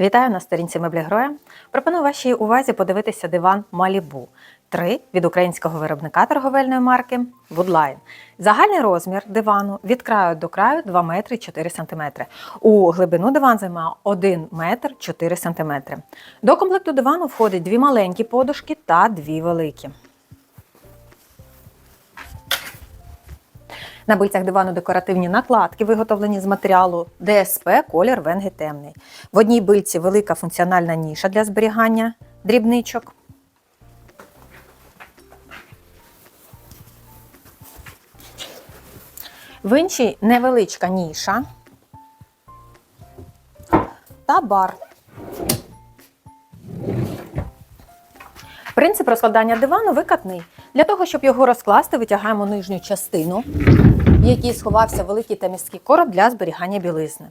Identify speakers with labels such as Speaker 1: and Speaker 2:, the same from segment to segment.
Speaker 1: Вітаю на сторінці Меблі Гроя. Пропоную вашій увазі подивитися диван Малібу 3 від українського виробника торговельної марки Woodline. Загальний розмір дивану від краю до краю 2 метри 4 см. У глибину диван займає 1 метр 4 см. До комплекту дивану входить дві маленькі подушки та дві великі. На бильцях дивану декоративні накладки, виготовлені з матеріалу ДСП, колір венги темний. В одній бильці велика функціональна ніша для зберігання дрібничок. В іншій невеличка ніша та бар. Принцип розкладання дивану викатний. Для того, щоб його розкласти, витягаємо нижню частину, в якій сховався великий та міський короб для зберігання білизни.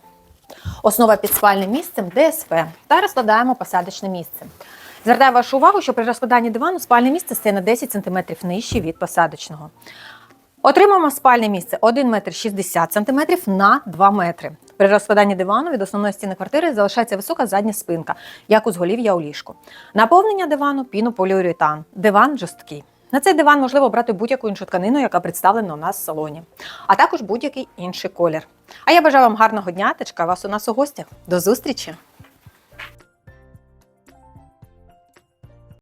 Speaker 1: Основа під спальним місцем ДСП та розкладаємо посадочне місце. Звертаю вашу увагу, що при розкладанні дивану спальне місце стає на 10 см нижче від посадочного. Отримаємо спальне місце 1 метр 60 см на 2 метри. При розкладанні дивану від основної стіни квартири залишається висока задня спинка, як узголів'я у ліжку. Наповнення дивану пінополіуретан. Диван жорсткий. На цей диван можливо брати будь-яку іншу тканину, яка представлена у нас в салоні, а також будь-який інший колір. А я бажаю вам гарного дня та чекаю вас у нас у гостях. До зустрічі!